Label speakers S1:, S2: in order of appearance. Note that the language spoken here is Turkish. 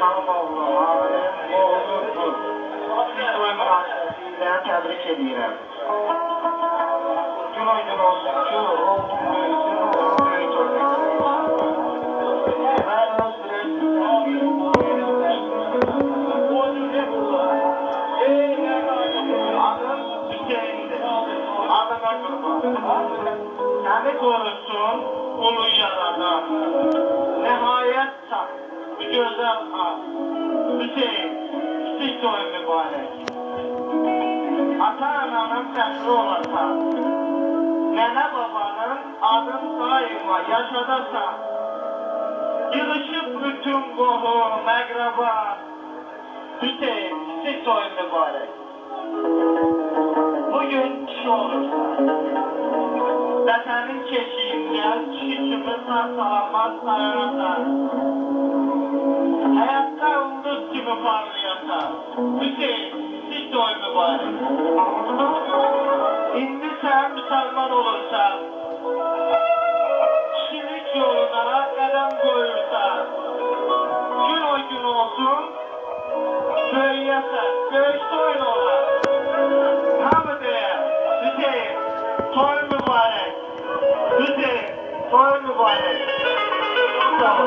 S1: Xanoğlu, alim, oğludur. Siz toy münasibətilə təbrik edirəm. Gün o gün olsun ki, oğlum Hüseyin'dir. Adıma kurban. Seni korusun ulu yaradan. Nihayet çak. Bu güzel an. Hüseyin, kiçik toy mübarek. Ata ananın fəxri olasan. Nənə babanın adın daima yaşadasan. Yığışıb bütün qohum, əqraba. Hüseyin, kiçik toy mübarek. Bugün kişi olursan, vətənin keşiyində kişi kimi sağ salamat sayarsan, həyatda ulduz kimi parlayasan, Hüseyin, siz doy mübarək. İndi sən müsəlman olursan, kişilik yoluna qədəm qoyursan, gün o gün olsun, böyüyəsən, böyük toyun olar. Hamı deyə, Hüseyin, toy mübarək. Hüseyin,